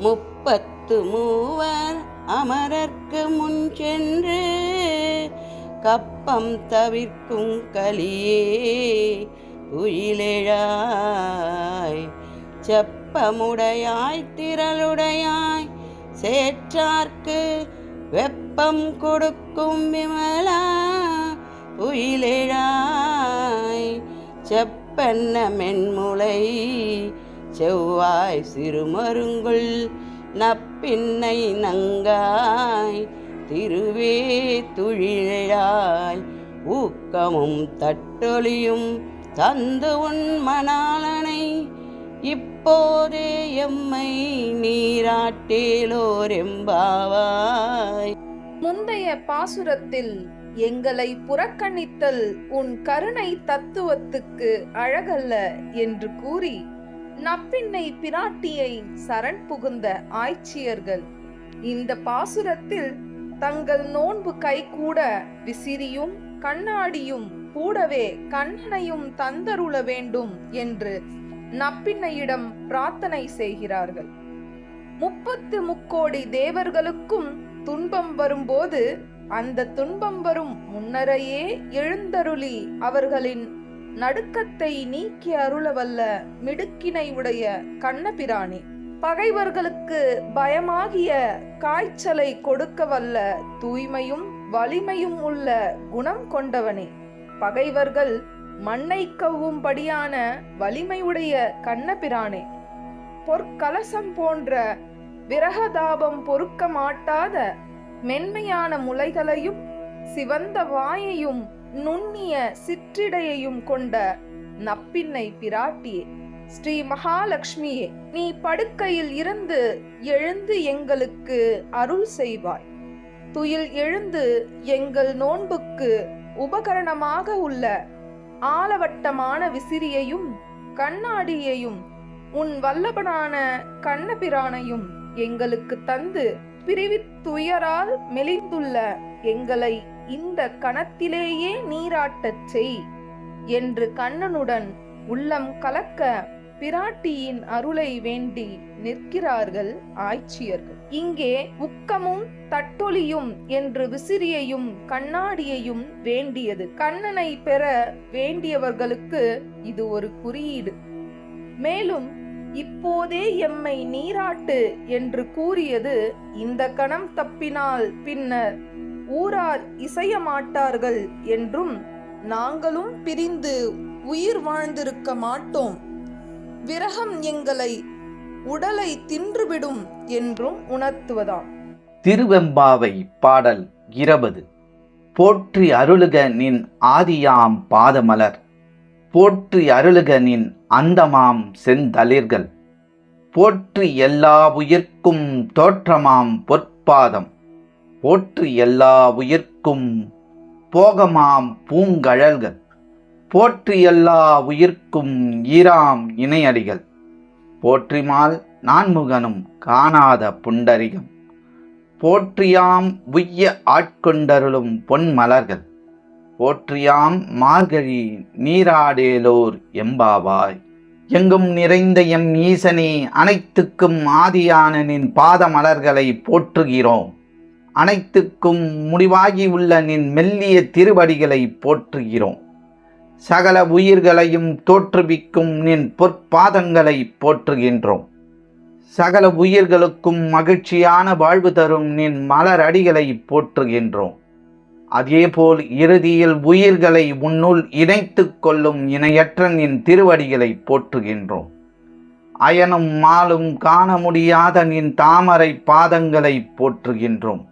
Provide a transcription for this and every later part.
முப்பத்து மூவர் அமரர்க்கு முன் சென்று கப்பம் தவிர்க்கும் கலியே உயிலெழாய் செப்பமுடையாய் திரளுடையாய் சேற்றார்க்கு வெப்பம் கொடுக்கும் விமலா உயிலெழாய் செப்பென்ன மென்முளை செவ்வாய் சிறுமருங்குள் நப்பின்னை நங்காய் திருவே துழிழாய் ஊக்கமும் தட்டொழியும் தந்து உன் மணாளனை இப்போதே எம்மை நீராட்டேலோரெம்பாவாய் முந்தைய பாசுரத்தில் எங்களை புறக்கணித்தல் உன் கருணை தத்துவத்துக்கு அழகல்ல என்று கூறி நப்பின்னை பிராட்டியை சரண் புகுந்த ஆய்ச்சியர்கள். இந்த பாசுரத்தில் தங்கள் நோன்பு கைகூட விசிறியும் கண்ணாடியும் கூடவே கண்ணனையும் தந்தருள வேண்டும் என்று நப்பின்னையிடம் பிரார்த்தனை செய்கிறார்கள். முப்பத்து முக்கோடி தேவர்களுக்கும் துன்பம் வரும்போது அந்த துன்பம் வரும் முன்னரையே எழுந்தருளி அவர்களின் நடுக்கத்தை நீக்கி அருளவல்ல மிடுக்கினை உடைய கண்ணபிரானே. பகைவர்களுக்கு பயமாகிய காய்ச்சலை கொடுக்க வல்ல தூய்மையும் வலிமையும் உள்ள குணம் கொண்டவனே. பகைவர்கள் மண்ணை கவ்வும்படியான வலிமையுடைய கண்ணபிரானே. பொற்கலசம் போன்ற விரகதாபம் பொறுக்க மாட்டாத மென்மையான முலைகளையும் சிவந்த வாயையும் நுண்ணிய சிற்றிடையையும் கொண்ட நப்பின்னை பிராட்டியே ஸ்ரீ மகாலட்சுமியே நீ படுக்கையில் இருந்து எழுந்து எங்களுக்கு அருள் செய்வாய். துயில் எழுந்து எங்கள் நோன்புக்கு உபகரணமாக உள்ள ஆலவட்டமான விசிறியையும் கண்ணாடியையும் உன் வல்லபனான கண்ணபிரானையும் எங்களுக்கு தந்து பிரிவித் துயரால் மெலிந்துள்ள எங்களை இந்த கணத்திலேயே நீராட்டச் செய் என்று கண்ணனுடன் உள்ளம் கலக்க பிராட்டியின் அருளை வேண்டி நிற்கிறார்கள் ஆய்ச்சியர்கள். இங்கே உக்கமும் தட்டொலியும் என்று விசிறியையும் கண்ணாடியையும் வேண்டியது. கண்ணனை பெற வேண்டியவர்களுக்கு இது ஒரு குறியீடு. மேலும் இப்போதே எம்மை நீராட்டு என்று கூறியது இந்த கணம் தப்பினால் பின்னர் ஊரார் இசைய மாட்டார்கள் என்றும் நாங்களும் பிரிந்து உயிர் வாழ்ந்திருக்க மாட்டோம். விரகம் எங்களை உடலை தின்றுவிடும் என்றும் உணர்த்துவதாம். திருவெம்பாவை பாடல் இருபது. போற்றி அருளுக நின் ஆதியாம் பாதமலர். போற்றி அருளுக நின் அந்தமாம் செந்தளிர்கள். போற்றி எல்லா உயிர்க்கும் தோற்றமாம் பொற்பாதம். போற்று எல்லா உயிர்க்கும் போகமாம் பூங்கழல்கள். போற்று எல்லா உயிர்க்கும் ஈராம் இணையடிகள். போற்றிமால் நான்முகனும் காணாத புண்டரிகம். போற்றியாம் உய்ய ஆட்கொண்டருளும் பொன்மலர்கள். போற்றியாம் மார்கழி நீராடேலோர் எம்பாவாய். எங்கும் நிறைந்த எம் ஈசனே அனைத்துக்கும் ஆதியானனின் பாதமலர்களை போற்றுகிறோம். அனைத்துக்கும் முடிவாகி உள்ள நின் மெல்லிய திருவடிகளை போற்றுகிறோம். சகல உயிர்களையும் தோற்றுவிக்கும் நின் பொற்பாதங்களை போற்றுகின்றோம். சகல உயிர்களுக்கும் மகிழ்ச்சியான வாழ்வு தரும் நின் மலரடிகளை போற்றுகின்றோம். அதேபோல் இறுதியில் உயிர்களை உன்னுள் இணைத்து கொள்ளும் இணையற்ற நின் திருவடிகளை போற்றுகின்றோம். அயனும் மாலும் காண முடியாத நின் தாமரை பாதங்களை போற்றுகின்றோம்.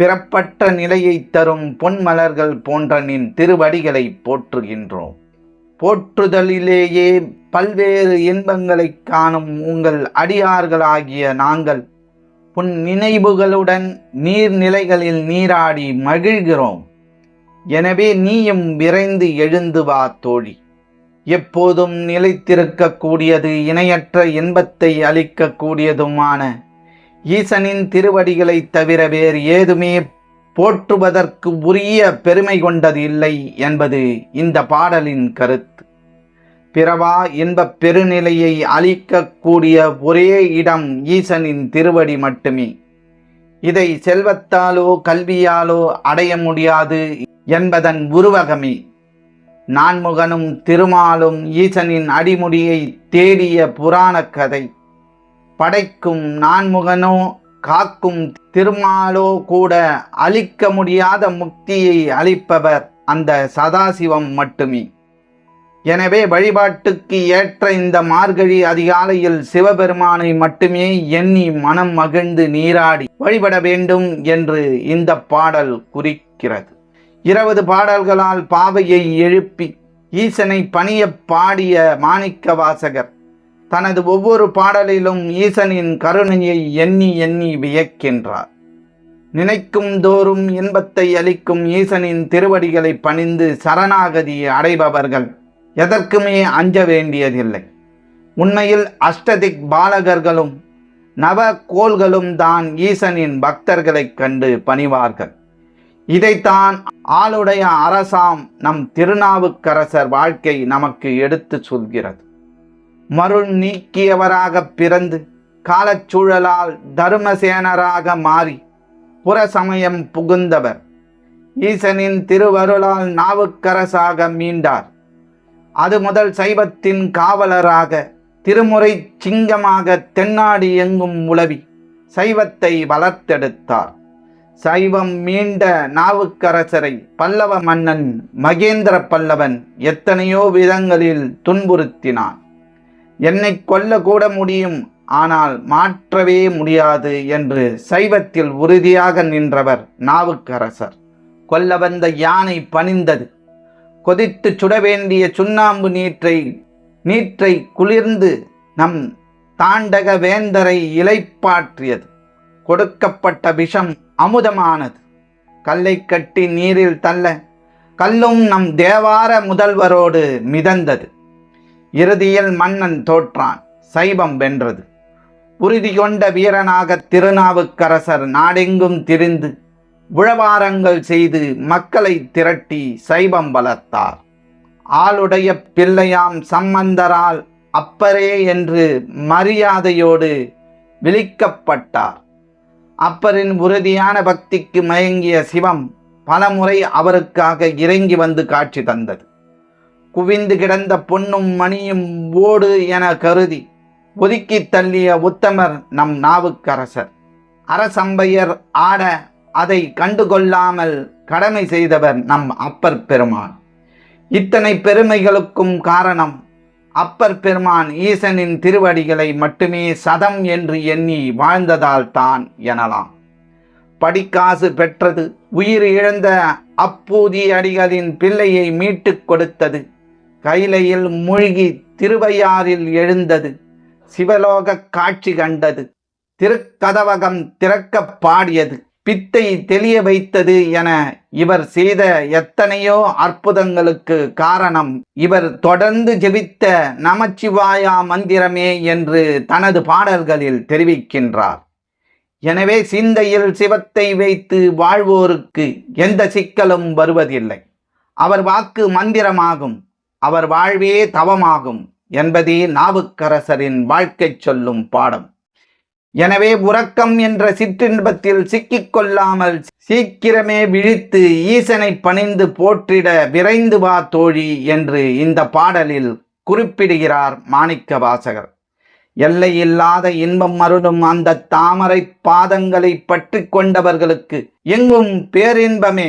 பிறப்பற்ற நிலையை தரும் பொன்மலர்கள் போன்ற நின் திருவடிகளை போற்றுகின்றோம். போற்றுதலிலேயே பல்வேறு இன்பங்களைக் காணும் உங்கள் அடியார்களாகிய நாங்கள் உன் நினைவுகளுடன் நீர்நிலைகளில் நீராடி மகிழ்கிறோம். எனவே நீயும் விரைந்து எழுந்து வா தோழி. எப்போதும் நிலைத்திருக்கக்கூடியது இணையற்ற இன்பத்தை அளிக்கக்கூடியதுமான ஈசனின் திருவடிகளைத் தவிர வேறு ஏதுமே போற்றுவதற்கு உரிய பெருமை கொண்டது இல்லை என்பது இந்த பாடலின் கருத்து. பிறவா இன்பப் பெருநிலையை அளிக்கக்கூடிய ஒரே இடம் ஈசனின் திருவடி மட்டுமே. இதை செல்வத்தாலோ கல்வியாலோ அடைய முடியாது என்பதன் உருவகமே. நான்முகனும் திருமாலும் ஈசனின் அடிமுடியை தேடிய புராணக் கதை. படைக்கும் நான்முகனோ காக்கும் திருமாலோ கூட அளிக்க முடியாத முக்தியை அளிப்பவர் அந்த சதாசிவம் மட்டுமே. எனவே வழிபாட்டுக்கு ஏற்ற இந்த மார்கழி அதிகாலையில் சிவபெருமானை மட்டுமே எண்ணி மனம் மகிழ்ந்து நீராடி வழிபட வேண்டும் என்று இந்த பாடல் குறிக்கிறது. இருபது பாடல்களால் பாவையை எழுப்பி ஈசனை பணிய பாடிய மாணிக்க வாசகர் தனது ஒவ்வொரு பாடலிலும் ஈசனின் கருணையை எண்ணி எண்ணி வியக்கின்றார். நினைக்கும் தோறும் இன்பத்தை அளிக்கும் ஈசனின் திருவடிகளை பணிந்து சரணாகதி அடைபவர்கள் எதற்குமே அஞ்ச வேண்டியதில்லை. உண்மையில் அஷ்டதிக் பாலகர்களும் நவ கோள்களும் தான் ஈசனின் பக்தர்களைக் கண்டு பணிவார்கள். இதைத்தான் ஆளுடைய அரசாம் நம் திருநாவுக்கரசர் வாழ்க்கை நமக்கு எடுத்து சொல்கிறது. மருள் நீக்கியவராக பிறந்து காலச்சூழலால் தருமசேனராக மாறி புறசமயம் புகுந்தவர். ஈசனின் திருவருளால் நாவுக்கரசாக மீண்டார். அது முதல் சைவத்தின் காவலராக திருமுறை சிங்கமாக தென்னாடி எங்கும் உலவி சைவத்தை வளர்த்தெடுத்தார். சைவம் மீண்ட நாவுக்கரசரை பல்லவ மன்னன் மகேந்திர பல்லவன் எத்தனையோ விதங்களில் துன்புறுத்தினான். என்னை கொல்லக்கூட முடியும் ஆனால் மாற்றவே முடியாது என்று சைவத்தில் உறுதியாக நின்றவர் நாவுக்கரசர். கொல்ல வந்த யானை பணிந்தது. கொதித்து சுட வேண்டிய சுண்ணாம்பு நீற்றை நீற்றை குளிர்ந்து நம் தாண்டக வேந்தரை இலைப்பாற்றியது. கொடுக்கப்பட்ட விஷம் அமுதமானது. கல்லை கட்டி நீரில் தள்ள கல்லும் நம் தேவார முதல்வரோடு மிதந்தது. இறுதியில் மன்னன் தோற்றான். சைவம் வென்றது. உறுதி கொண்ட வீரனாக திருநாவுக்கரசர் நாடெங்கும் திரிந்து உழவாரங்கள் செய்து மக்களை திரட்டி சைவம் வளர்த்தார். ஆளுடைய பிள்ளையாம் சம்பந்தரால் அப்பரே என்று மரியாதையோடு விழிக்கப்பட்டார். அப்பரின் உறுதியான பக்திக்கு மயங்கிய சிவம் பலமுறை அவருக்காக இறங்கி வந்து காட்சி தந்தது. குவிந்து கிடந்த பொன்னும் மணியும் ஓடு என கருதி ஒதுக்கி தள்ளிய உத்தமர் நம் நாவுக்கரசர். அரசம்பையர் ஆட அதை கண்டுகொள்ளாமல் கடமை செய்தவர் நம் அப்பர் பெருமான். இத்தனை பெருமைகளுக்கும் காரணம் அப்பர் பெருமான் ஈசனின் திருவடிகளை மட்டுமே சதம் என்று எண்ணி வாழ்ந்ததால் தான் எனலாம். படிக்காசு பெற்றது உயிர் இழந்த அப்பூதி அடிகளின் பிள்ளையை மீட்டுக் கொடுத்தது கைலையில் மூழ்கி திருவையாறில் எழுந்தது. சிவலோக காட்சி கண்டது. திருக்கதவகம் திறக்க பாடியது. பித்தை தெளிய வைத்தது என இவர் செய்த எத்தனையோ அற்புதங்களுக்கு காரணம். இவர் தொடர்ந்து ஜெபித்த நமச்சிவாயா மந்திரமே என்று தனது பாடல்களில் தெரிவிக்கின்றார். எனவே சிந்தையில் சிவத்தை வைத்து வாழ்வோருக்கு எந்த சிக்கலும் வருவதில்லை. அவர் வாக்கு மந்திரமாகும். அவர் வாழ்வே தவமாகும் என்பதே நாவுக்கரசரின் வாழ்க்கை சொல்லும் பாடம். எனவே உறக்கம் என்ற சிற்றின்பத்தில் சிக்கிக் கொள்ளாமல் சீக்கிரமே விழித்து ஈசனை பணிந்து போற்றிட விரைந்து வா தோழி என்று இந்த பாடலில் குறிப்பிடுகிறார் மாணிக்க வாசகர். எல்லையில்லாத இன்பம் மருளும் அந்த தாமரை பாதங்களை பற்றி கொண்டவர்களுக்கு எங்கும் பேரின்பமே